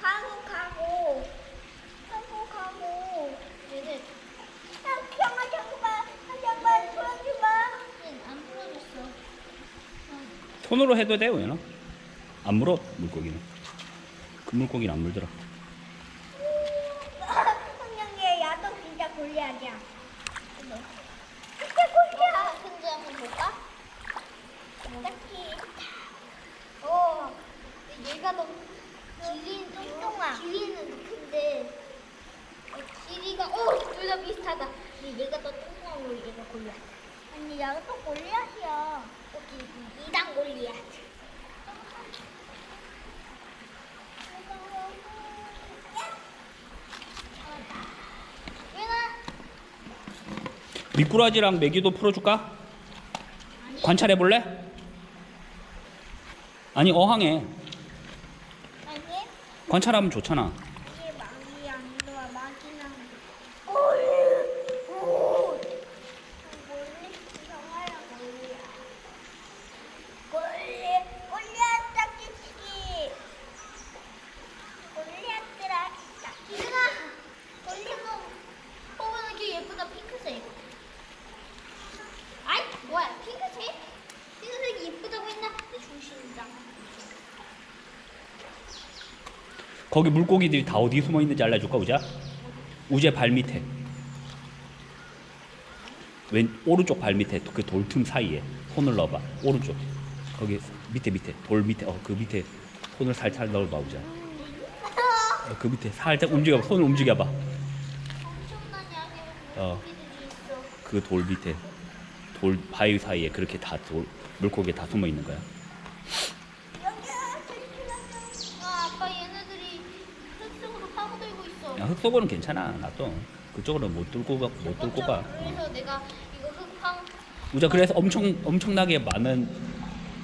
가고, 가고. 잠깐만. 잠깐만, 마. 안 풀어줬어. 손으로 해도 돼 우연아 안 물어 물고기는 그 물고기는 안 물더라 성경에 야도 진짜 골리앗이야. 진짜 골리앗. 큰지 한번 볼까? 딱히. 오, 얘가 더 길이는 뚱뚱아. 길이는 어, 길이가 오둘 다 비슷하다. 근데 얘가 더 뚱뚱하고 얘가 골리앗. 아니 얘가 또 골리앗이야. 여기 이단 골리앗. 미꾸라지랑 메기도 풀어줄까? 관찰해 볼래? 아니 어항에 관찰하면 좋잖아. 이게 막이 안 좋아 막이랑 오, 오, 몰리 정말야 몰리야 몰리 몰리야 딱지치기 몰리야들아 딱지가 몰리는 어 이렇게 예쁘다 핑크색 아이 뭐야 핑크색 핑크색이 예쁘다고 했나 내 중심이다 거기 물고기들이 다 어디 숨어 있는지 알려줄까 우자? 우재 발 밑에. 왼 오른쪽 발 밑에 그 돌 틈 사이에 손을 넣어봐. 오른쪽. 거기 밑에 밑에. 돌 밑에. 어 그 밑에 손을 살살 넣어봐 우자. 어, 그 밑에 살짝 움직여봐. 손을 움직여봐. 어. 그 돌 밑에. 돌 바위 사이에 그렇게 다 돌, 물고기 다 숨어 있는 거야 야, 흙 속으로는 괜찮아 놔둬 그쪽으로는 못 뚫고 가, 못 뚫고 가 어. 그래서 내가 이거 흙 파. 우자 그래서 엄청 엄청나게 많은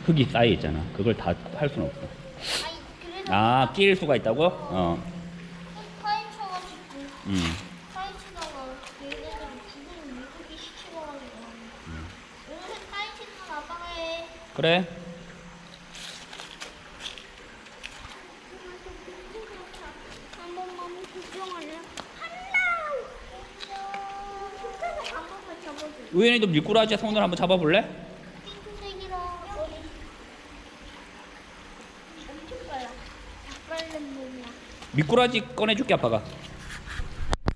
흙이 쌓여 있잖아. 그걸 다 할 수는 없어. 아니 그래서 아, 끼일 수가 있다고? 어. 파헤쳐가지고 음. 파헤치다가 얘네들이 죽은 물고기 시키고가지고. 오늘 흙 파헤치는 건 아빠가 해. 그래. 한 번만 구경하래. 할라. 흙에서 한 번만 잡아줘. 우연히도 미꾸라지 손을 한번 잡아볼래? 핑크색이랑 머리 엄청 커요. 닭발른 몸이야. 미꾸라지 꺼내줄게 아빠가.